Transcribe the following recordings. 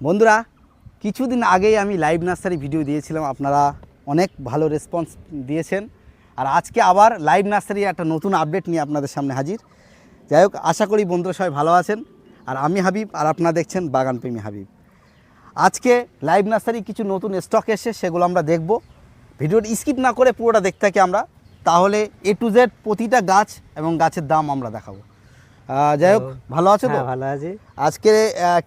বন্ধুরা, কিছুদিন আগেই আমি লাইভ নার্সারি ভিডিও দিয়েছিলাম, আপনারা অনেক ভালো রেসপন্স দিয়েছেন। আর আজকে আবার লাইভ নার্সারি একটা নতুন আপডেট নিয়ে আপনাদের সামনে হাজির। যাই হোক, আশা করি বন্ধুরা সবাই ভালো আছেন। আর আমি হাবিব, আর আপনারা দেখছেন বাগানপ্রেমী হাবিব। আজকে লাইভ নার্সারি কিছু নতুন স্টক এসে সেগুলো আমরা দেখব। ভিডিওটি স্কিপ না করে পুরোটা দেখতে থাকি আমরা। তাহলে এ টু জেড প্রতিটা গাছ এবং গাছের দাম আমরা দেখাবো। যাই হোক ভালো আছো তো? হ্যাঁ ভালো আছি। আজকে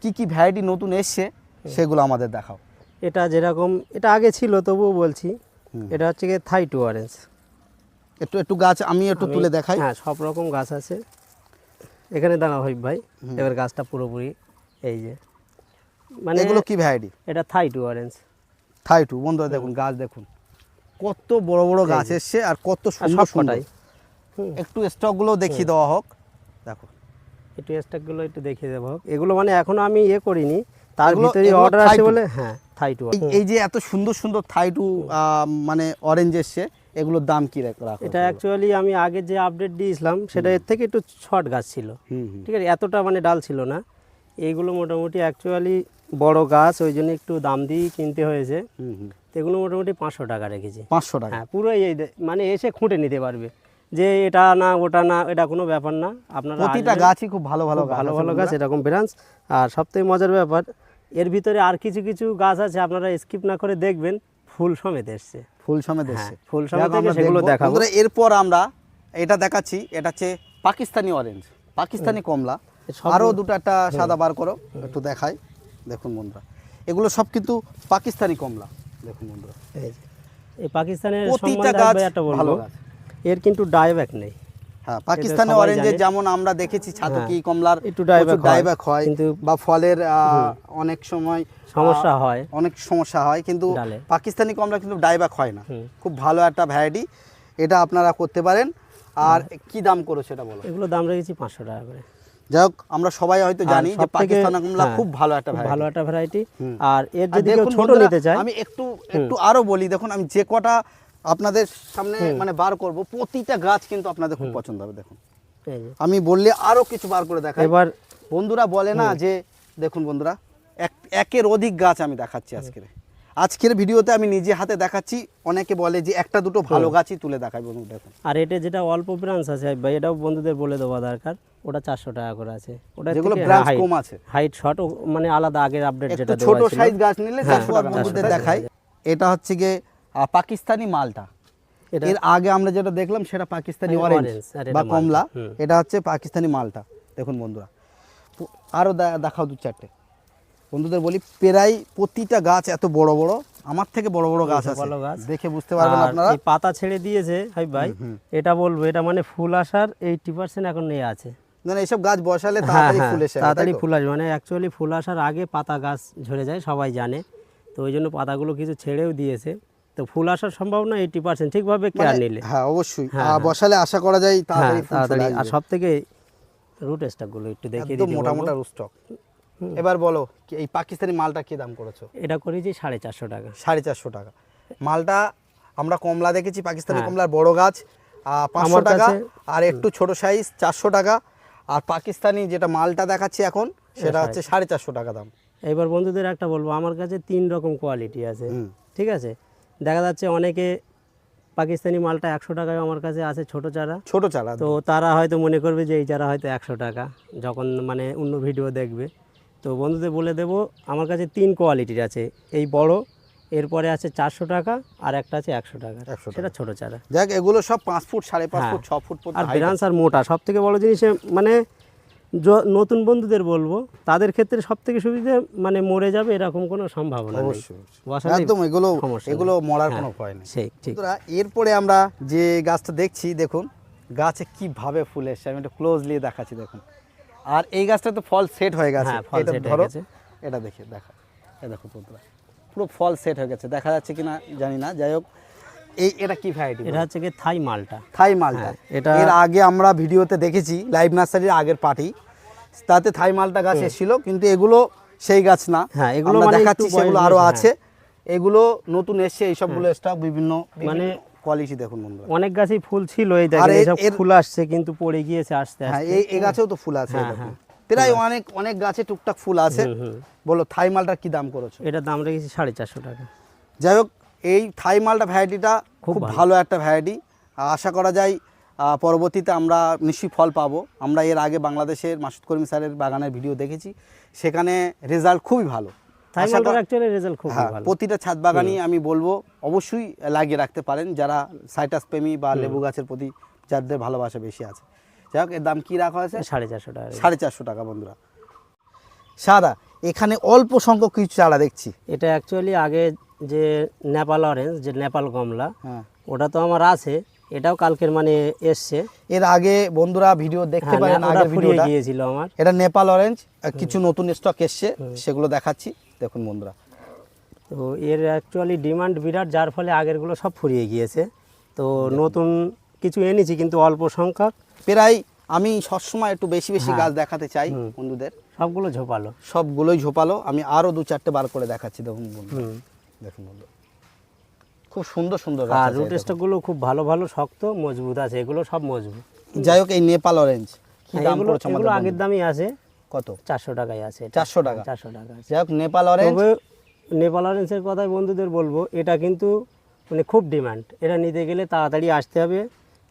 কি কি ভ্যারাইটি নতুন এসছে সেগুলো আমাদের দেখাও। এটা যেরকম এটা আগে ছিল তবুও বলছি। এটা হচ্ছে গিয়ে থাই টু অরেঞ্জ একটু একটু গাছ আমি একটু তুলে দেখাই। হ্যাঁ সব রকম গাছ আছে। এখানে দাঁড়া হইব ভাই। এবার গাছটা পুরোপুরি এই যে। মানে এগুলো কি ভ্যারাইটি এটা Thai two orange Thai two বন্ধুরা দেখুন গাছ দেখুন। কত বড় বড় গাছ এসছে আর কত সুন্দর সুন্দর। একটু স্টকগুলো দেখিয়ে দেওয়া হোক। দেখো। একটু স্টকগুলো একটু দেখিয়ে দেবো। এগুলো মানে এখনও আমি ইয়ে করিনি। তার ভিতরে অর্ডার আছে বলে হ্যাঁ থাই টু এই- যে এত সুন্দর সুন্দর থাই টু মানে অরেঞ্জ এসছে এগুলোর দাম কি রাখ- এটা অ্যাকচুয়ালি আমি আগে যে আপডেট দিয়েছিলাম সেটা এর থেকে একটু শর্ট গাছ ছিল। ঠিক আছে এতটা মানে ডাল ছিল না। এইগুলো মোটামুটি অ্যাকচুয়ালি বড় গাছ ওই জন্য একটু দাম দিয়েই কিনতে হয়েছে। এগুলো মোটামুটি পাঁচশো টাকা রেখেছি। পাঁচশো টাকা। হ্যাঁ পুরো এই মানে এসে খুঁটে নিতে পারবে। যে এটা না ওটা না এটা কোনো ব্যাপার না। আপনারা প্রতিটা গাছই খুব ভালো ভালো ভালো ভালো গাছ এরকম ব্রাঞ্চ। আর সবথেকে মজার ব্যাপার এর ভিতরে আর কিছু কিছু গাছ আছে আপনারা স্কিপ না করে দেখবেন ফুল সমেত এসছে। ফুল সমেত হ্যাঁ, এসছে। ফুল সমেত সেগুলো দেখাবো। এরপর আমরা এটা দেখাচ্ছি এটা হচ্ছে পাকিস্তানি অরেঞ্জ পাকিস্তানি কমলা। আরও দুটো একটা সাদা বার করো একটু দেখাই। দেখুন বন্ধুরা এগুলো সব কিন্তু পাকিস্তানি কমলা। দেখুন বন্ধুরা। এই পাকিস্তানের প্রতিটা গাছ একটা ভালো বলব গাছ। এর কিন্তু ডাইব্যাক নেই। হ্যাঁ পাকিস্তানি অরেঞ্জের যেমন আমরা দেখেছি ছাতকি কমলার একটু হয়, ডাইব্যাক হয় কিন্তু বা ফলের অনেক সময় সমস্যা হয়। অনেক সমস্যা হয় কিন্তু পাকিস্তানি কমলা কিন্তু ডাইব্যাক হয় না। খুব ভালো একটা ভ্যারাইটি এটা আপনারা করতে পারেন। আর কি দাম করো সেটা বলো? এগুলো দাম রেখেছি পাঁচশো টাকা করে। যাই হোক আমরা সবাই হয়তো জানি যে পাকিস্তানি কমলা হ্যাঁ, খুব ভালো একটা ভ্যারাইটি ভালো একটা ভ্যারাইটি আর এর যদি কেউ ছোট নিতে চায় আমি একটু একটু আরও বলি দেখুন আমি যে কটা আপনাদের সামনে মানে বার করব। প্রতিটা গাছ কিন্তু আপনাদের খুব পছন্দ হবে দেখুন। আমি বললে আরও কিছু বার করে দেখাই। এবার বন্ধুরা বলে না যে দেখুন বন্ধুরা এক একের অধিক গাছ আমি দেখাচ্ছি আজকের। আজকের ভিডিওতে আমি নিজে হাতে দেখাচ্ছি অনেকে বলে যে একটা দুটো ভালো গাছই তুলে দেখাই বন্ধু দেখুন। আর এটা যেটা অল্প ব্রাঞ্চ আছে ভাই এটাও বন্ধুদের বলে দেওয়া দরকার। ওটা চারশো টাকা করে আছে। ওটা যেগুলো ব্রাঞ্চ কম আছে। হাইট শর্ট মানে আলাদা আগের আপডেট যেটা ছোট সাইজ গাছ নিলে হ্যাঁ, চারশো টাকা বন্ধুদের দেখাই। এটা হচ্ছে গিয়ে পাকিস্তানি মালটা। এর আগে আমরা যেটা দেখলাম সেটা পাকিস্তানি অরেঞ্জ বা কমলা। এটা হচ্ছে পাকিস্তানি মালটা দেখুন বন্ধুরা। পু- আরও দেখাও দু চারটে। বন্ধুদের বলি প্রায় প্রতিটা গাছ এত বড় বড় আমার থেকে বড় বড় গাছ আছে। ভালো গাছ। দেখে বুঝতে পারবেন আপনারা। পাতা ছেড়ে দিয়েছে হাই ভাই এটা বলব এটা মানে ফুল আসার এইটি পার্সেন্ট এখন নিয়ে আছে। মানে এইসব গাছ বসালে হ্যাঁ তাড়াতাড়ি হ্যাঁ ফুল যাবে, তাড়াতাড়ি ফুল আসবে মানে অ্যাকচুয়ালি ফুল আসার আগে পাতা গাছ ঝরে যায় সবাই জানে। তো ওই জন্য পাতাগুলো কিছু ছেড়েও দিয়েছে। তো ফুল আসার সম্ভাবনা এইটি পার্সেন্ট ঠিকভাবে কেয়ার নিলে। হ্যাঁ অবশ্যই। হ্যাঁ, হ্যাঁ। বসালে আশা করা যায় হ্যাঁ তাড়াতাড়ি। আর সব থেকে রুট স্টকগুলো একটু দেখিয়ে দিতে মোটা বলব। স্টক এবার বলো এই পাকিস্তানি মালটা কি দাম করেছ? এটা করেছি সাড়ে চারশো টাকা। সাড়ে চারশো টাকা। মালটা আমরা কমলা দেখেছি পাকিস্তানি। কমলার বড় গাছ পাঁচশো টাকা আর একটু ছোট সাইজ চারশো টাকা। আর পাকিস্তানি যেটা মালটা দেখাচ্ছি এখন সেটা হচ্ছে সাড়ে চারশো। টাকা দাম। এবার বন্ধুদের একটা বলব আমার কাছে তিন রকম কোয়ালিটি আছে। ঠিক আছে? দেখা যাচ্ছে অনেকে পাকিস্তানি মালটা একশো টাকায় আমার কাছে আছে ছোট চারা। ছোট চারা তো তারা হয়তো মনে করবে যে এই চারা হয়তো একশো টাকা যখন মানে অন্য ভিডিও দেখবে। তো বন্ধুদের বলে দেব আমার কাছে তিন কোয়ালিটির আছে এই বড় এরপরে আছে চারশো টাকা আর একটা আছে একশো টাকা। 100 সেটা ছোট চারা। দেখ এগুলো সব পাঁচ ফুট সাড়ে পাঁচ হ্যাঁ। ফুট ছ ফুট আর ব্রাঞ্চ আর মোটা সব থেকে বড় জিনিস মানে নতুন বন্ধুদের বলব তাদের ক্ষেত্রে সব থেকে সুবিধা মানে মরে যাবে এরকম কোনো সম্ভাবনা অবশ্যই। একদম এগুলো এগুলো মরার হ্যাঁ, কোনো ভয় নেই। ঠিক। এরপরে আমরা যে গাছটা দেখছি দেখুন গাছে কীভাবে ফুল এসছে আমি একটু ক্লোজলি দেখাচ্ছি দেখুন। আর এই গাছটা তো ফল সেট হয়ে গেছে। হ্যাঁ, এটা ধরো এটা দেখে দেখা। দেখো বন্ধুরা পুরো ফল সেট হয়ে গেছে। দেখা যাচ্ছে কিনা জানি না যাই হোক এই এটা কি ভ্যারাইটি এটা হচ্ছে কি থাই মালটা। থাই মালটা। হ্যাঁ, এটা- এর আগে আমরা ভিডিওতে দেখেছি লাইভ নার্সারির আগের পার্টি তাতে থাই মালটা গাছ এসেছিল কিন্তু এগুলো সেই গাছ না। হ্যাঁ, এগুলো মানে দেখাচ্ছি সেগুলো আরও আছে। এগুলো নতুন এসছে এই সবগুলো স্টক বিভিন্ন মানে- মানে কোয়ালিটি দেখুন বন্ধুরা। অনেক গাছই ফুল ছিল এই দেখেন ফুল আসছে কিন্তু পড়ে গিয়েছে আস্তে হ্যাঁ আস্তে। এই এই গাছেও তো ফুল আছে হ্যাঁ, হ্যাঁ। প্রায় অনেক অনেক গাছে টুকটাক ফুল আছে। বলো থাই মালটার কি দাম করেছ? এটার দাম রেখেছি সাড়ে চারশো টাকা। যাই হোক এই থাই মালটা ভ্যারাইটিটা খুব ভালো। একটা ভ্যারাইটি আশা করা যায় পরবর্তীতে আমরা নিশ্চয়ই ফল পাবো। আমরা এর আগে বাংলাদেশের মাসুদ করিম স্যারের বাগানের ভিডিও দেখেছি। সেখানে রেজাল্ট খুবই ভালো। হ্যাঁ ভালো। প্রতিটা ছাদ বাগানই আমি বলব অবশ্যই লাগিয়ে রাখতে পারেন। যারা সাইটাস প্রেমী বা লেবু গাছের প্রতি যাদের ভালোবাসা বেশি আছে। যাই হোক এর দাম কি রাখা হয়েছে? সাড়ে চারশো টাকা সাড়ে চারশো টাকা বন্ধুরা। সাদা এখানে অল্প সংখ্যক কিছু চারা দেখছি। এটা অ্যাকচুয়ালি আগে যে নেপাল অরেঞ্জ যে নেপাল কমলা হ্যাঁ। ওটা তো আমার আছে। এটাও কালকের মানে এসছে। এর আগে বন্ধুরা ভিডিও দেখতে হ্যাঁ, পারেন আগের ভিডিওটা। গিয়েছিল আমার। এটা নেপাল অরেঞ্জ কিছু নতুন স্টক এসছে সেগুলো দেখাচ্ছি। দেখুন বন্ধুরা। তো এর অ্যাকচুয়ালি ডিমান্ড বিরাট যার ফলে আগেরগুলো সব ফুরিয়ে গিয়েছে। তো নতুন কিছু এনেছি কিন্তু অল্প সংখ্যক। প্রায় আমি সবসময় একটু বেশি বেশি হ্যাঁ। গাছ দেখাতে চাই বন্ধুদের। সবগুলো ঝোপালো। সবগুলোই ঝোপালো। আমি আরও দু চারটে বার করে দেখাচ্ছি দেখুন বন্ধু দেখুন বন্ধু খুব সুন্দর সুন্দর আর রুট স্টকগুলো খুব ভালো ভালো শক্ত মজবুত আছে এগুলো সব মজবুত। যাই হোক এই নেপাল অরেঞ্জ কি দাম পড়ছে এগুলো আগের দামই আছে। কত? চারশো টাকায় আছে 400 টাকা? চারশো টাকা যাই হোক নেপাল অরেঞ্জ নেপাল অরেঞ্জের কথাই বন্ধুদের বলব এটা কিন্তু মানে খুব ডিমান্ড এটা নিতে গেলে তাড়াতাড়ি আসতে হবে।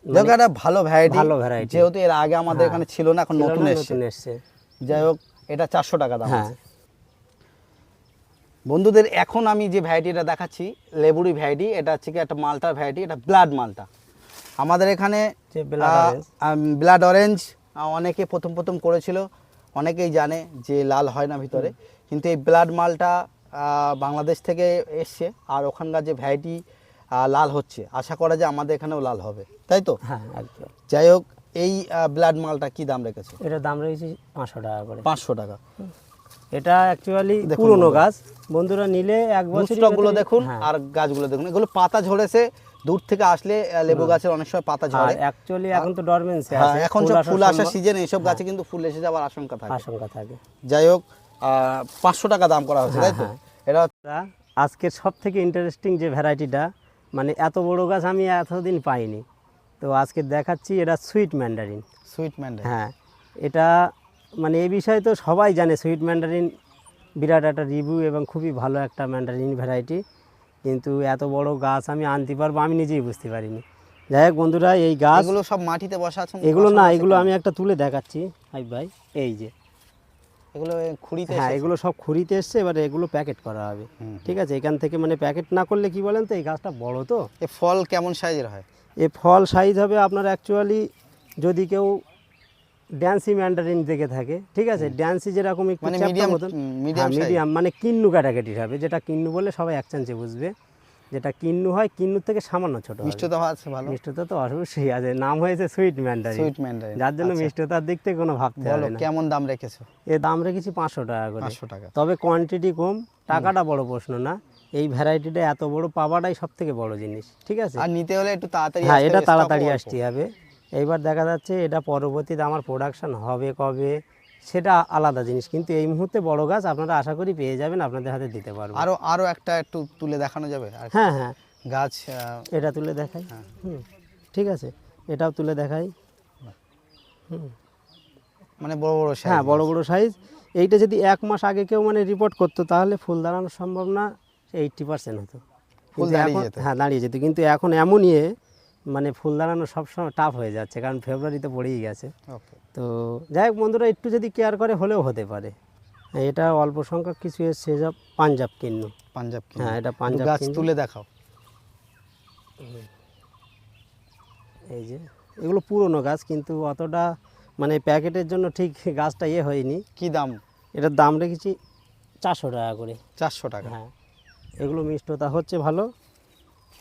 যাই হোক একটা ভালো ভ্যারাইটি ভালো ভ্যারাইটি যেহেতু এর আগে আমাদের হ্যাঁ। এখানে ছিল না এখন নতুন এসছে। যাই হোক এটা চারশো টাকা দাম হ্যাঁ। আছে। বন্ধুদের এখন আমি যে ভ্যারাইটিটা দেখাচ্ছি লেবুরি ভ্যারাইটি এটা হচ্ছে কি একটা মালটার ভ্যারাইটি এটা ব্লাড মালটা। আমাদের এখানে ব্লাড অরেঞ্জ অনেকে প্রথম প্রথম করেছিল অনেকেই জানে যে লাল হয় না ভিতরে। কিন্তু এই ব্লাড মালটা বাংলাদেশ থেকে এসছে আর ওখানকার যে ভ্যারাইটি লাল হচ্ছে। আশা করা যায় আমাদের এখানেও লাল হবে। তাই তো? হ্যাঁ যাই হোক এই ব্লাড মালটা কি দাম রেখেছে? এটা দাম রয়েছে পাঁচশো টাকা করে। পাঁচশো টাকা। এটা অ্যাকচুয়ালি পুরনো গাছ। বন্ধুরা নিলে এক বছরগুলো দেখুন আর গাছগুলো দেখুন। এগুলো পাতা ঝরেছে দূর থেকে আসলে লেবু গাছের অনেক সময় পাতা ঝরে। অ্যাকচুয়ালি এখন তো ডরমেন্সি হ্যাঁ আছে এখন সব ফুল আসার সিজন এইসব গাছে কিন্তু ফুল এসে যাওয়ার আশঙ্কা থাকে। আশঙ্কা থাকে। যাই হোক পাঁচশো টাকা দাম করা হচ্ছে তাই তো? হ্যাঁ, এটা আজকের সব থেকে ইন্টারেস্টিং যে ভ্যারাইটিটা মানে এত বড় গাছ আমি এতদিন পাইনি। তো আজকে দেখাচ্ছি এটা সুইট ম্যান্ডারিন সুইট ম্যান্ডে হ্যাঁ এটা মানে এই বিষয়ে তো সবাই জানে সুইট ম্যান্ডারিন বিরাট একটা রিভিউ এবং খুবই ভালো একটা ম্যান্ডারিন ভ্যারাইটি কিন্তু এত বড় গাছ আমি আনতে পারব আমি নিজেই বুঝতে পারিনি। যাই হোক বন্ধুরা এই গাছ এগুলো সব মাটিতে বসা আছে এগুলো না এগুলো আমি একটা তুলে দেখাচ্ছি হাই ভাই এই যে। এগুলো খুঁড়িতে হ্যাঁ এগুলো সব খুঁড়িতে এসছে এবারে এগুলো প্যাকেট করা হবে। ঠিক আছে এখান থেকে মানে প্যাকেট না করলে কি বলেন তো এই গাছটা বড় তো? এ ফল কেমন সাইজের হয়? এ ফল সাইজ হবে আপনার অ্যাকচুয়ালি যদি কেউ ড্যান্সি ম্যান্ডারিন দেখে থাকে ঠিক আছে? ড্যান্সি যেরকম একটু মানে medium size। মিডিয়াম মানে কিন্নু ক্যাটাগরির হবে যেটা কিন্নু বলে সবাই এক চান্সে বুঝবে। যেটা কিন্নু হয় কিন্নুর থেকে সামান্য ছোট মিষ্টতা আছে ভালো। মিষ্টতা তো অবশ্যই আছে। নাম হয়েছে সুইট ম্যান্ডারিন সুইট ম্যান্ডে যার জন্য মিষ্টতার দিক থেকে কোনো ভাবতে হবে না। কেমন দাম রেখেছো? এর দাম রেখেছি পাঁচশো টাকা করে। পাঁচশো টাকা। তবে কোয়ান্টিটি কম টাকাটা বড় প্রশ্ন না। এই ভ্যারাইটিটা এত বড় পাওয়াটাই সব থেকে বড় জিনিস ঠিক আছে? আর নিতে হলে একটু তাড়াতাড়ি হ্যাঁ এটা তাড়াতাড়ি। আসতে হবে। এইবার দেখা যাচ্ছে এটা পরবর্তীতে আমার প্রোডাকশান হবে কবে সেটা আলাদা জিনিস। কিন্তু এই মুহূর্তে বড় গাছ আপনারা আশা করি পেয়ে যাবেন আপনাদের হাতে দিতে পারব। আরও আরও একটা একটু তুলে দেখানো যাবে? হ্যাঁ হ্যাঁ। গাছ এটা তুলে দেখাই। হ্যাঁ। হুম ঠিক আছে। এটাও তুলে দেখাই। হুম। মানে বড় বড় হ্যাঁ। বড় বড় সাইজ এইটা যদি এক মাস আগে কেউ মানে রিপোর্ট করতো তাহলে ফুল দাঁড়ানো সম্ভব না এইটটি পার্সেন্ট হতো ফুল দাঁড়িয়ে যেত। হ্যাঁ দাঁড়িয়ে যেত। কিন্তু এখন এমনই মানে ফুল দাঁড়ানো সবসময় টাফ হয়ে যাচ্ছে কারণ ফেব্রুয়ারিতে পড়েই গেছে। তো যাই হোক বন্ধুরা একটু যদি কেয়ার করে হলেও হতে পারে। এটা অল্প সংখ্যক কিছু এসছে সব পাঞ্জাব কিন্নু। পাঞ্জাব হ্যাঁ, এটা পাঞ্জাব গাছ তুলে দেখাও। এই যে এগুলো পুরনো গাছ কিন্তু অতটা মানে প্যাকেটের জন্য ঠিক গাছটা ইয়ে হয়নি। কি দাম? এটার দাম রেখেছি চারশো টাকা করে। চারশো টাকা। হ্যাঁ এগুলো মিষ্টতা হচ্ছে ভালো।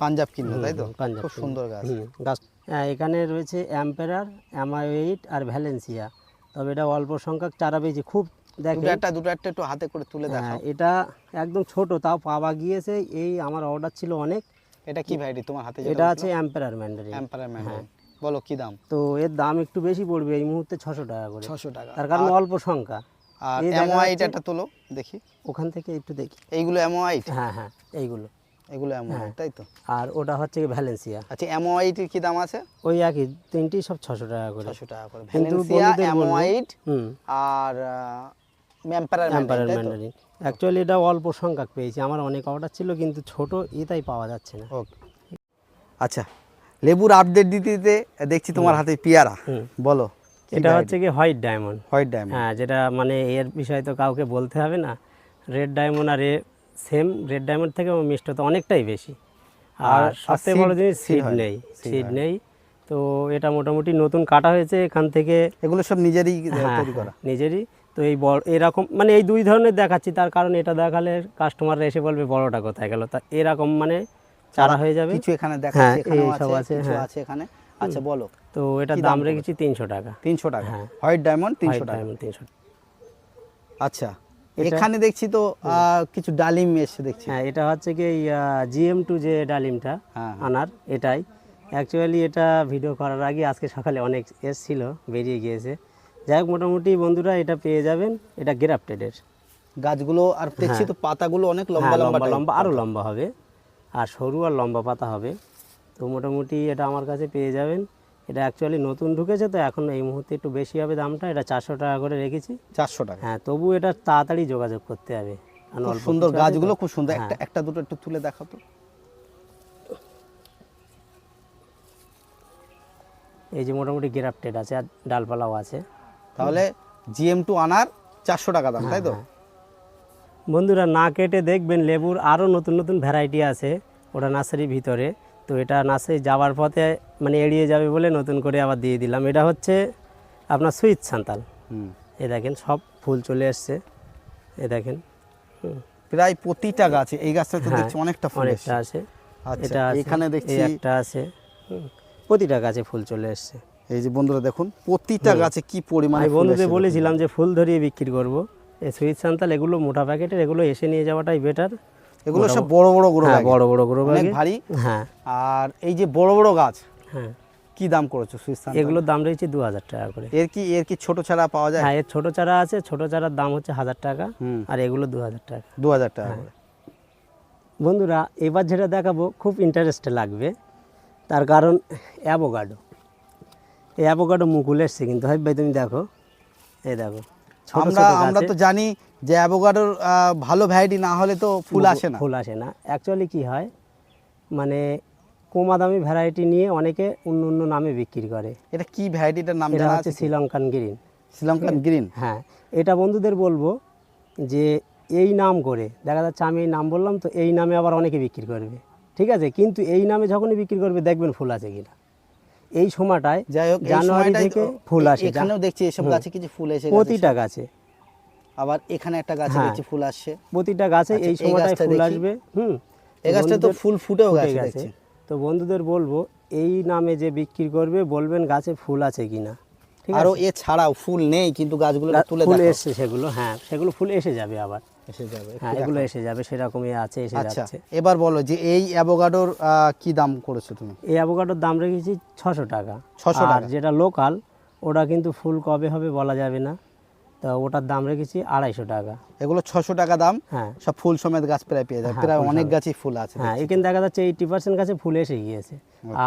পাঞ্জাব কিনলো তাই তো? পাঞ্জাব খুব সুন্দর গাছ। গাছ। হ্যাঁ এখানে রয়েছে অ্যাম্পেরার অ্যামাইট আর ভ্যালেন্সিয়া তবে এটা অল্প সংখ্যক চারা পেয়েছি খুব একটা দুটো একটা একটু হাতে করে তুলে হ্যাঁ দেখাও। এটা একদম ছোট তাও পাওয়া গিয়েছে। এই আমার অর্ডার ছিল অনেক। এটা কি ভ্যারাইটি তোমার হাতে এটা আছে অ্যাম্পেরার ম্যান্ডারিন এম্পায়ার ম্যান্ডারিন বলো কি দাম? তো এর দাম একটু বেশি পড়বে এই মুহূর্তে ছশো টাকা করে। ছশো টাকা। তার কারণ অল্প সংখ্যা। আর অ্যামোয়াইট একটা তোলো দেখি। ওখান থেকে একটু দেখি। এইগুলো অ্যামোয়াইট হ্যাঁ হ্যাঁ এইগুলো। এগুলো হ্যাঁ। তাই তো? আর ওটা হচ্ছে কি ভ্যালেন্সিয়া আচ্ছা অ্যামোয়াইটের কি দাম আছে? ওই একই তিনটি সব ছশো টাকা করে। ছশো টাকা করে। ভ্যালেন্সিয়া অ্যামোয়াইট হুম। আর ম্যাম্পারার ম্যান্ডারিন অ্যাকচুয়ালি এটা অল্প সংখ্যক পেয়েছি। আমার অনেক অর্ডার ছিল কিন্তু ছোট এটাই পাওয়া যাচ্ছে না। ওকে। আচ্ছা লেবুর আপডেট দিতে দিতে দেখছি তোমার হাতে পেয়ারা। হুম। বলো এটা হচ্ছে কি হোয়াইট ডায়মন্ড হোয়াইট ডায়মন্ড হ্যাঁ যেটা মানে এর বিষয়ে তো কাউকে বলতে হবে না। রেড ডায়মন্ড আর এ সেম রেড ডায়মন্ড থেকে মিষ্টতা অনেকটাই বেশি। আর আর বড় জিনিস সিড নেই সিড নেই। তো এটা মোটামুটি নতুন কাটা হয়েছে এখান থেকে। এগুলো সব নিজেরই হ্যাঁ, তৈরি করা। হ্যাঁ, নিজেরই। তো এই বড় এরকম মানে এই দুই ধরনের দেখাচ্ছি তার কারণ এটা দেখালে কাস্টমাররা এসে বলবে বড়টা কোথায় গেল? তা এরকম মানে চারা হয়ে যাবে। কিছু এখানে দেখাচ্ছি হ্যাঁ, এই সব আছে কিছু। আছে এখানে। আচ্ছা বলো তো এটার দাম রেখেছি তিনশো টাকা। তিনশো টাকা। হ্যাঁ। হোয়াইট ডায়মন্ড তিনশো টাকা। তিনশো আচ্ছা। এখানে দেখছি তো কিছু ডালিম এসে দেখছি। হ্যাঁ এটা হচ্ছে কি জিএম টু যে ডালিমটা হ্যাঁ আনার এটাই। অ্যাকচুয়ালি এটা ভিডিও করার আগে আজকে সকালে অনেক এসছিল বেরিয়ে গিয়েছে। যাই হোক মোটামুটি বন্ধুরা এটা পেয়ে যাবেন এটা গ্রাফটেডের গাছগুলো আর দেখছি তো পাতাগুলো অনেক হ্যাঁ, লম্বা লম্বা লম্বা আরও লম্বা হবে। আর সরু আর লম্বা পাতা হবে। তো মোটামুটি এটা আমার কাছে পেয়ে যাবেন। এটা অ্যাকচুয়ালি নতুন ঢুকেছে তো এখন এই মুহূর্তে একটু বেশি হবে দামটা। এটা চারশো টাকা করে রেখেছি। চারশো টাকা। হ্যাঁ তবু এটা তাড়াতাড়ি যোগাযোগ করতে হবে। সুন্দর। গাছগুলো খুব সুন্দর। হ্যাঁ। একটা একটা দুটো একটু তুলে দেখাও তো। এই যে মোটামুটি গ্রাফটেড আছে আর ডালপালাও আছে। তাহলে জিএম টু আনার চারশো টাকা দাম তাই তো? হ্যাঁ। বন্ধুরা না কেটে দেখবেন লেবুর আরও নতুন নতুন ভ্যারাইটি আছে। ওটা নার্সারির ভিতরে। তো এটা নার্সারি যাওয়ার পথে মানে এড়িয়ে যাবে বলে নতুন করে আবার দিয়ে দিলাম। এটা হচ্ছে আপনার সুইচ সান্তাল। হুম। এ দেখেন সব ফুল চলে এসছে। এ দেখেন। হুম, প্রায় প্রতিটা গাছে এই গাছটা তো হ্যাঁ, দেখছি অনেকটা ফুল অনেকটা আছে। আচ্ছা এটা এখানে দেখছি একটা আছে। হুম, প্রতিটা গাছে ফুল চলে এসছে। এই যে বন্ধুরা দেখুন প্রতিটা গাছে কি পরিমাণে বন্ধুদের বলেছিলাম যে ফুল ধরিয়ে বিক্রি করব। এই সুইচ সান্তাল এগুলো মোটা প্যাকেটের এগুলো এসে নিয়ে যাওয়াটাই বেটার এগুলো সব বড় বড় গ্রো হ্যাঁ বড় বড় গ্রো অনেক ভারী। হ্যাঁ। আর এই যে বড় বড় গাছ হ্যাঁ। কি দাম করেছ সুইস্তান এগুলোর দাম রয়েছে দু হাজার টাকা করে। এর কি এর কি ছোট ছাড়া পাওয়া যায়? হ্যাঁ এর ছোটো চারা আছে ছোটো চারার দাম হচ্ছে হাজার টাকা। আর এগুলো দু হাজার টাকা। দু হাজার টাকা হ্যাঁ। বন্ধুরা এবার যেটা দেখাবো খুব ইন্টারেস্ট লাগবে। তার কারণ অ্যাভোগাডো এই অ্যাভোগাডো মুকুল এসছে কিন্তু। হাবিব ভাই তুমি দেখো। এই দেখো আমরা আমরা তো জানি যে অ্যাভোকাডোর ভালো ভ্যারাইটি না হলে তো ফুল আসে না। ফুল আসে না। অ্যাকচুয়ালি কি হয় মানে কমা দামি ভ্যারাইটি নিয়ে অনেকে অন্য অন্য নামে বিক্রি করে। এটা কি ভ্যারাইটিটার নাম এটা জানা হচ্ছে আছে শ্রীলঙ্কান গ্রিন শ্রীলঙ্কান গ্রিন হ্যাঁ এটা বন্ধুদের বলব যে এই নাম করে দেখা যাচ্ছে আমি এই নাম বললাম তো এই নামে আবার অনেকে বিক্রি করবে। ঠিক আছে কিন্তু এই নামে যখনই বিক্রি করবে দেখবেন ফুল আছে কিনা। এই সময়টায় যাই হোক জানুয়ারি থেকে ফুল আসে। এখানেও দেখছি এসব গাছে কিছু ফুল এসে প্রতিটা গাছে। আবার এখানে একটা গাছে হ্যাঁ। দেখছি ফুল আসছে। প্রতিটা গাছে আচ্ছা, এই সময়টায় ফুল আসবে। হুম এই গাছটা তো ফুল ফুটেও গেছে তো বন্ধুদের বলব এই নামে যে বিক্রি করবে বলবেন গাছে ফুল আছে কিনা। ঠিক আরও আছে? এছাড়াও ফুল নেই কিন্তু গাছগুলো তুলে ফুল এসছে সেগুলো হ্যাঁ সেগুলো ফুল এসে যাবে আবার। এসে যাবে হ্যাঁ এগুলো এসে যাবে সেরকমই আছে এসে আচ্ছা যাচ্ছে। এবার বলো যে এই অ্যাভোকাডোর কি দাম করেছ তুমি? এই অ্যাভোকাডোর দাম রেখেছি ছশো টাকা। 600 আর টাকা। যেটা লোকাল ওটা কিন্তু ফুল কবে হবে বলা যাবে না। তা ওটার দাম রেখেছি আড়াইশো টাকা। এগুলো ছশো টাকা দাম। হ্যাঁ। সব ফুল সমেত গাছ প্রায় পেয়ে যায় হ্যাঁ, প্রায় অনেক। গাছই ফুল আছে হ্যাঁ এখানে দেখা যাচ্ছে এইটি পার্সেন্ট গাছে ফুল এসে গিয়েছে।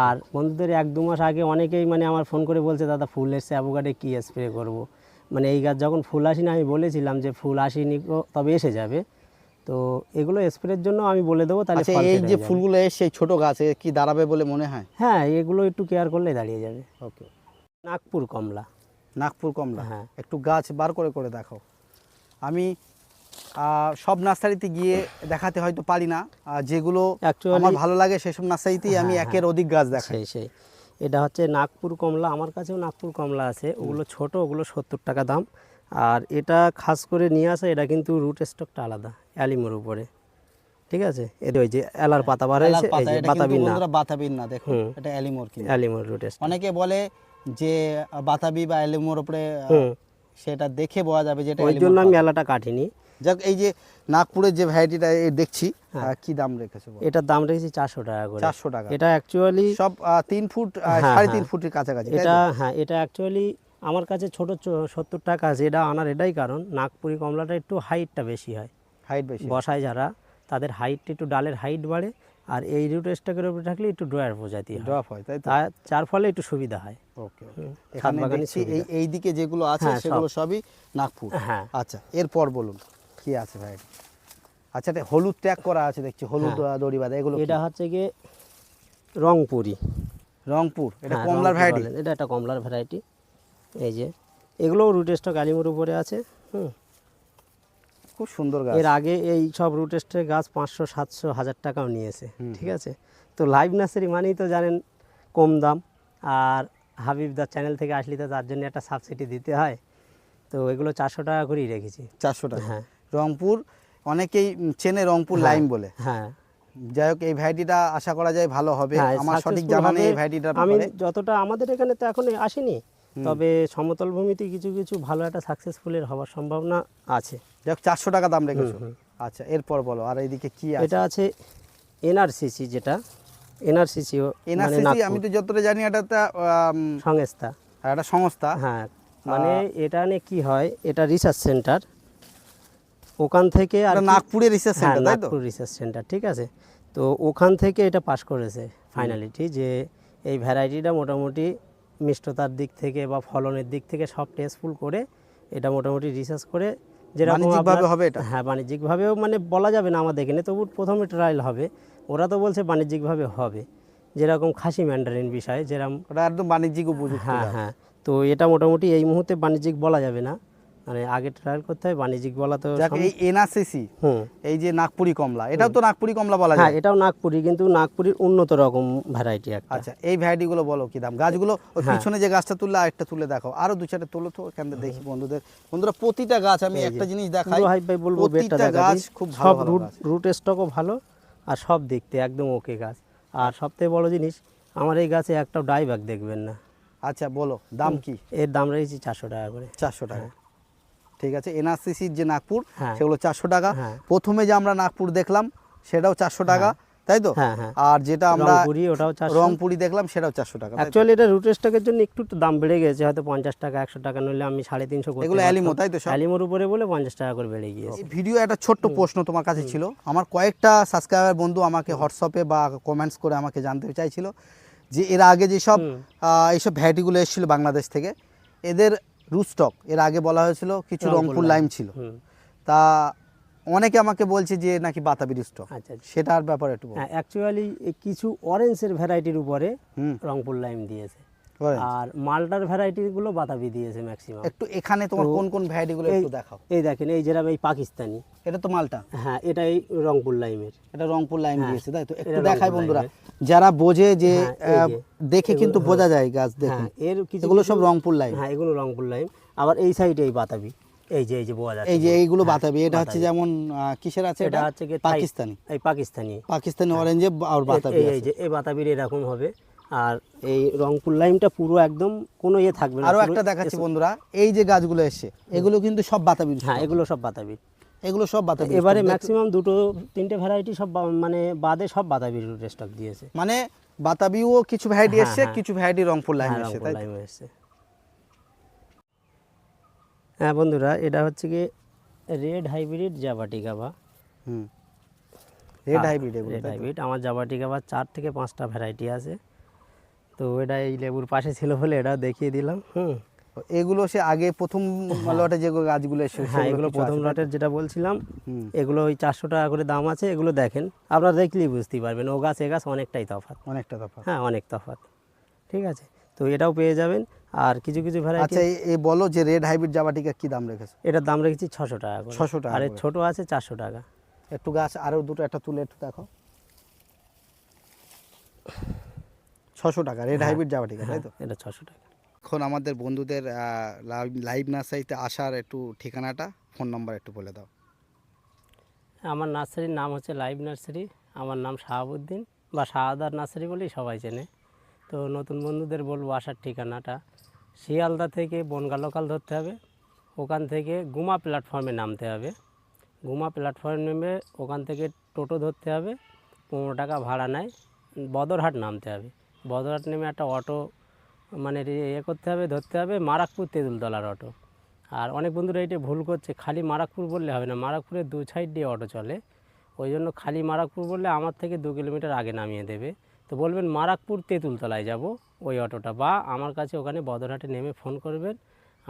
আর বন্ধুদের এক দু মাস আগে অনেকেই মানে আমার ফোন করে বলছে দাদা ফুল এসছে অ্যাভোকাডে কী স্প্রে করব। মানে এই গাছ যখন ফুল আসেনি আমি বলেছিলাম যে ফুল আসেনি তবে এসে যাবে। তো এগুলো স্প্রের জন্য আমি বলে দেবো তাহলে আচ্ছা এই যে ফুলগুলো এই ছোট গাছ কি দাঁড়াবে বলে মনে হয়? হ্যাঁ এগুলো একটু কেয়ার করলে দাঁড়িয়ে যাবে। ওকে নাগপুর কমলা। নাগপুর কমলা। হ্যাঁ। একটু গাছ বার করে করে দেখাও। আমি সব নার্সারিতে গিয়ে দেখাতে হয়তো পারি না। আর যেগুলো আমার ভালো লাগে সেসব নার্সারিতেই আমি হ্যাঁ, একের অধিক গাছ দেখাই। সেই এটা হচ্ছে নাগপুর কমলা। আমার কাছেও নাগপুর কমলা আছে। ওগুলো ছোট ওগুলো সত্তর টাকা দাম। আর এটা খাস করে নিয়ে আসা এটা কিন্তু রুট স্টকটা আলাদা অ্যালিমোর উপরে। ঠিক আছে? এটা ওই যে এলার পাতা বার হয়েছে এই পাতা, যে এটা কিন্তু বাতাবি না। বাতাবির না দেখো এটা অ্যালিমোর অ্যালিমোর রুট অনেকে বলে যে বাতাবি বা অ্যালিমোর উপরে সেটা দেখে বোঝা যাবে যেটা ওই জন্য আমি। এলাটা কাটিনি যাক এই যে নাগপুরের যে ভ্যারাইটিটা দেখছি হ্যাঁ। কি দাম রেখেছো? এটার দাম রেখেছি চারশো টাকা করে চারশো টাকা এটা অ্যাকচুয়ালি সব তিন ফুট হ্যাঁ, সাড়ে তিন হ্যাঁ। ফুটের কাছাকাছি এটা হ্যাঁ এটা অ্যাকচুয়ালি আমার কাছে ছোট সত্তর টাকা আছে এটা আনার এটাই কারণ নাগপুরি কমলাটা একটু হাইটটা বেশি হয় হাইট বেশি বসায় যারা তাদের হাইট একটু ডালের হাইট বাড়ে আর এই রুট স্টকের উপরে থাকলে একটু ড্রয়ার প্রজাতি ড্রপ হয় তাই যার ফলে একটু সুবিধা হয়। ওকে এখানে দেখছি এই এই দিকে যেগুলো আছে হ্যাঁ, সেগুলো সবই নাগপুর। হ্যাঁ। আচ্ছা এরপর বলুন কি আছে ভাই? আচ্ছা হলুদ ট্যাগ করা আছে দেখছি হলুদ হ্যাঁ। দড়ি বাঁধা এগুলো এটা হচ্ছে গিয়ে রংপুরি। রংপুর এটা হ্যাঁ, কমলার ভ্যারাইটি এটা একটা কমলার ভ্যারাইটি এই যে এগুলোও রুট স্টক আলিমুর উপরে আছে হুম। খুব সুন্দর গাছ। এর আগে এই সব রুট স্টকের গাছ পাঁচশো সাতশো হাজার টাকাও নিয়েছে ঠিক আছে? তো লাইভ নার্সারি মানেই তো জানেন কম দাম আর হাবিব হাবিবদার চ্যানেল থেকে আসলে তো তার জন্য একটা সাবসিডি দিতে হয়। তো এগুলো চারশো টাকা করেই রেখেছি। চারশো টাকা? হ্যাঁ। রংপুর অনেকেই চেনে রংপুর লাইম বলে। হ্যাঁ। যাই হোক এই ভ্যারাইটিটা আশা করা যায় ভালো হবে। হ্যাঁ, আমার সঠিক জানা নেই। এই ভ্যারাইটিটার আমি যতটা আমাদের এখানে তো এখন আসেনি। তবে সমতল ভূমিতে কিছু কিছু ভালো একটা সাকসেসফুলের হওয়ার সম্ভাবনা আছে। যাই হোক চারশো টাকা দাম রেখেছো। আচ্ছা এরপর বলো আর এইদিকে কি আছে? এটা আছে এনআরসিসি যেটা। এনআরসিসি মানে এনআরসিসি আমি তো যতটা জানি এটা একটা সংস্থা। একটা সংস্থা। হ্যাঁ মানে এটা নিয়ে কি হয় এটা রিসার্চ সেন্টার ওখান থেকে আর নাগপুরের রিসার্চ হ্যাঁ সেন্টার তাই তো? নাগপুর রিসার্চ সেন্টার ঠিক আছে? তো ওখান থেকে এটা পাস করেছে ফাইনালিটি যে এই ভ্যারাইটিটা মোটামুটি মিষ্টতার দিক থেকে বা ফলনের দিক থেকে সব টেস্টফুল করে এটা মোটামুটি রিসার্চ করে বাণিজ্যিকভাবে হবে এটা? হ্যাঁ বাণিজ্যিকভাবেও মানে বলা যাবে না আমাদের এখানে। তবু প্রথমে ট্রায়াল হবে। ওরা তো বলছে বাণিজ্যিকভাবে হবে। যেরকম খাসি ম্যান্ডারিন বিষয় যেরকম ওটা একদম বাণিজ্যিক উপযুক্ত হ্যাঁ হ্যাঁ। তো এটা মোটামুটি এই মুহূর্তে বাণিজ্যিক বলা যাবে না। মানে আগে ট্রায়াল করতে হয় বাণিজ্যিক বলা তো এই এনআরসিসি হুম। এই যে নাগপুরি কমলা এটাও তো নাগপুরি কমলা বলা হ্যাঁ যায়। এটাও নাগপুরি কিন্তু নাগপুরির উন্নত রকম ভ্যারাইটি একটা। আচ্ছা এই ভ্যারাইটি গুলো বলো কি দাম? গাছগুলো ওই পিছনে যে গাছটা তুললে আরেকটা তুলে দেখাও। আরও দু চারটে তোলো তো এখান থেকে দেখি বন্ধুদের। বন্ধুরা প্রতিটা গাছ আমি একটা জিনিস দেখাই। হাই ভাই বলব প্রতিটা গাছ খুব ভালো সব রুট রুট স্টকও ভালো আর সব দেখতে একদম ওকে গাছ। আর সবথেকে বড় জিনিস আমার এই গাছে একটাও ডাইব্যাক দেখবেন না। আচ্ছা বলো দাম কি? এর দাম রেখেছি চারশো টাকা করে। চারশো টাকা। ঠিক আছে এনআরসিসির যে নাগপুর হ্যাঁ। সেগুলো চারশো টাকা। হ্যাঁ। প্রথমে যে আমরা নাগপুর দেখলাম সেটাও চারশো টাকা তাই তো? হ্যাঁ, হ্যাঁ। আর যেটা আমরা রংপুরি ওটাও রংপুরি দেখলাম সেটাও চারশো টাকা অ্যাকচুয়ালি এটা রুট স্টকের জন্য একটু দাম বেড়ে গেছে হয়তো পঞ্চাশ টাকা একশো টাকা নইলে আমি সাড়ে তিনশো এগুলো অ্যালিমো তাই তো অ্যালিমোর উপরে বলে পঞ্চাশ টাকা করে বেড়ে গিয়েছে। ভিডিও একটা ছোট্ট প্রশ্ন তোমার কাছে ছিল। আমার কয়েকটা সাবস্ক্রাইবার বন্ধু আমাকে হোয়াটসঅ্যাপে বা কমেন্টস করে আমাকে জানতে চাইছিল যে এর আগে যেসব এইসব ভ্যারাইটিগুলো এসেছিল বাংলাদেশ থেকে এদের রুস্টক এর আগে বলা হয়েছিল কিছু রংপুর লাইম। ছিল তা অনেকে আমাকে বলছে যে নাকি বাতাবি রুস্টক আচ্ছা আচ্ছা। সেটার ব্যাপারে একটু অ্যাকচুয়ালি কিছু অরেঞ্জের ভ্যারাইটির উপরে হুম রংপুর লাইম দিয়েছে। আর মালটার ভ্যারাইটিগুলো বাতাবি দিয়েছে ম্যাক্সিমাম একটু এখানে তোমার কোন কোন ভ্যারাইটিগুলো এই একটু দেখাও। এই দেখেন এই যেরকম এই পাকিস্তানি। এটা তো মালটা? হ্যাঁ এটাই রংপুর লাইমের এটা রংপুর লাইন হ্যাঁ, দিয়েছে তাই তো? একটু দেখাই বন্ধুরা যারা বোঝে যে হ্যাঁ, এই। দেখে কিন্তু বোঝা যায় গাছ দেখুন হ্যাঁ এর কিছু এগুলো সব রংপুর লাইন হ্যাঁ এগুলো রংপুর লাইম আবার এই সাইডে এই বাতাবি। এই যে এই যে বোয়া যাচ্ছে এই যে এইগুলো বাতাবি এটা হচ্ছে যেমন কিসের আছে এটা এটা? হচ্ছে পাকিস্তানি। এই পাকিস্তানি। পাকিস্তানি অরেঞ্জে আর বাতাবি এই এই যে এই বাতাবির এরকম হবে। আর এই রংপুর লাইমটা পুরো একদম কোনো ইয়ে থাকবে না আরও একটা দেখাচ্ছি বন্ধুরা এই যে গাছগুলো এসছে এগুলো কিন্তু সব বাতাবি হ্যাঁ এগুলো সব বাতাবি এগুলো সব বাতাবি এবারে ম্যাক্সিমাম দুটো তিনটে ভ্যারাইটি সব মানে বাদে সব বাতাবির স্টক দিয়েছে। মানে বাতাবিও কিছু ভ্যারাইটি এসছে হ্যাঁ। কিছু ভ্যারাইটি রংপুর লাইন হ্যাঁ এসছে তাই লাইম এসছে। হ্যাঁ বন্ধুরা এটা হচ্ছে কি রেড হাইব্রিড জাবাটিকা বা হুম। রেড হাইব্রিড রেড হাইব্রিড আমার জাবাটিকা বা চার থেকে পাঁচটা ভ্যারাইটি আছে। তো এটা এই লেবুর পাশে ছিল বলে এটা দেখিয়ে দিলাম হুম। এগুলো সে আগে প্রথম লটে যে গাছগুলো হ্যাঁ এগুলো প্রথম লটের যেটা বলছিলাম এগুলো ওই চারশো টাকা করে দাম আছে এগুলো দেখেন আপনারা দেখলেই বুঝতেই পারবেন ও গাছ এ গাছ অনেকটাই তফাৎ। অনেকটা তফাৎ। হ্যাঁ অনেক তফাৎ ঠিক আছে? তো এটাও পেয়ে যাবেন আর কিছু কিছু ভ্যারাইটি আচ্ছা এই- বলো যে রেড হাইব্রিড জাবাটিকা কি দাম রেখেছো? এটার দাম রেখেছি ছশো টাকা করে। 600 টাকা আর। ছোট আছে চারশো টাকা। একটু গাছ আরও দুটো একটা তুলে একটু দেখো। ছশো টাকা রেড হাইব্রিড জাবাটিকা তাই তো? এটা ছশো টাকা। এখন আমাদের বন্ধুদের লাইভ নার্সারিতে আসার একটু ঠিকানাটা ফোন নাম্বার একটু বলে দাও। আমার নার্সারির নাম হচ্ছে লাইভ নার্সারি আমার নাম শাহাবুদ্দিন বা শাহাদার নার্সারি বলেই সবাই চেনে। তো নতুন বন্ধুদের বলব আসার ঠিকানাটা শিয়ালদা থেকে বনগা লোকাল ধরতে হবে ওখান থেকে গুমা প্ল্যাটফর্মে নামতে হবে। গুমা প্ল্যাটফর্মে নেমে ওখান থেকে টোটো ধরতে হবে পনেরো টাকা ভাড়া নেয় বদরহাট নামতে হবে। বদরহাট নেমে একটা অটো মানে ইয়ে করতে হবে, ধরতে হবে, মারাকপুর তেঁতুলতলার অটো। আর অনেক বন্ধুরা এটা ভুল করছে, খালি মারাকপুর বললে হবে না, মারাকপুরের দু সাইড দিয়ে অটো চলে। ওই জন্য খালি মারাকপুর বললে আমার থেকে দু কিলোমিটার আগে নামিয়ে দেবে। তো বলবেন, মারাকপুর তেঁতুলতলায় যাব ওই অটোটা, বা আমার কাছে ওখানে বদরহাটে নেমে ফোন করবেন।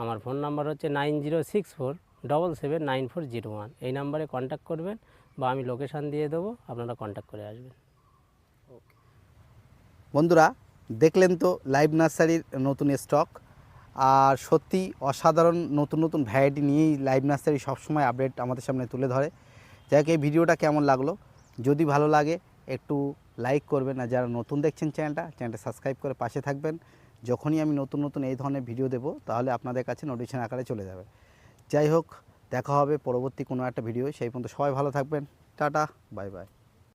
আমার ফোন নাম্বার হচ্ছে nine zero six four double seven nine four zero one. এই নাম্বারে কন্ট্যাক্ট করবেন, বা আমি লোকেশান দিয়ে দেবো, আপনারা কন্ট্যাক্ট করে আসবেন। বন্ধুরা, দেখলেন তো লাইভ নার্সারির নতুন স্টক আর সত্যি অসাধারণ নতুন নতুন ভ্যারাইটি নিয়েই লাইভ নার্সারি সবসময় আপডেট আমাদের সামনে তুলে ধরে। যাই হোক, এই ভিডিওটা কেমন লাগল? যদি ভালো লাগে, একটু লাইক করবেন। আর যারা নতুন দেখছেন চ্যানেলটা চ্যানেলটা সাবস্ক্রাইব করে পাশে থাকবেন। যখনই আমি নতুন নতুন এই ধরনের ভিডিও দেবো, তাহলে আপনাদের কাছে নোটিফিকেশন আকারে চলে যাবে। যাই হোক, দেখা হবে পরবর্তী কোনো একটা ভিডিও সেই পর্যন্ত সবাই ভালো থাকবেন। Tata bye bye